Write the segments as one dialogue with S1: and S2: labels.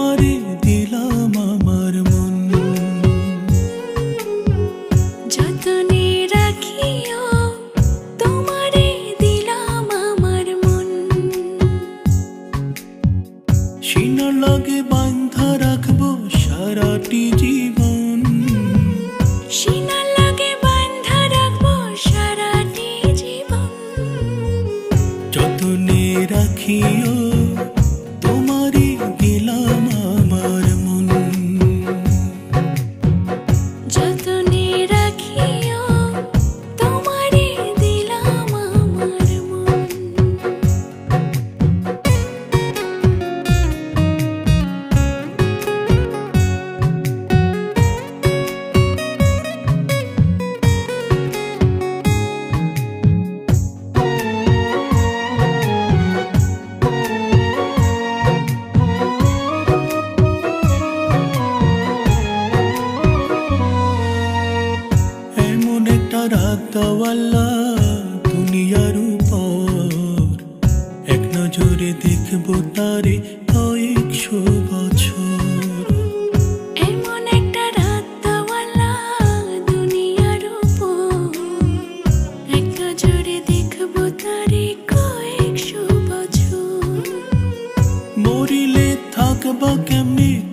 S1: তোমারে দিলাম আমার মন।
S2: যতনে রাখিও তোমারে দিলাম আমার মন।
S1: সিনার লাগে বান্ধা রাখব সারাটি জীবন।
S2: সিনার লাগে বান্ধা রাখব সারাটি জীবন।
S1: যতনে রাখিও দেওয়াল্লা দুনিয়ার উপর। এক নজরে দেখব তারে কয়েকশো বছর।
S2: এমন একটা রাত তাওয়ালা দুনিয়ার উপর। এক নজরে দেখব তারে কয়েকশো বছর।
S1: মরিলে থাকবা কেমনে?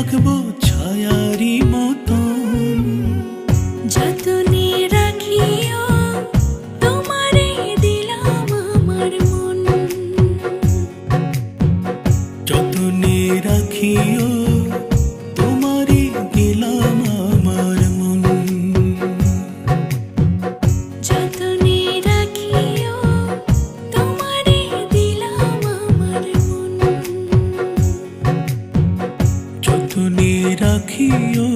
S1: রাখব ছায়ারি মতন।
S2: যতনে রাখিও তোমারে দিলাম আমার মন।
S1: যতনে রাখিও যতনে রাখিও।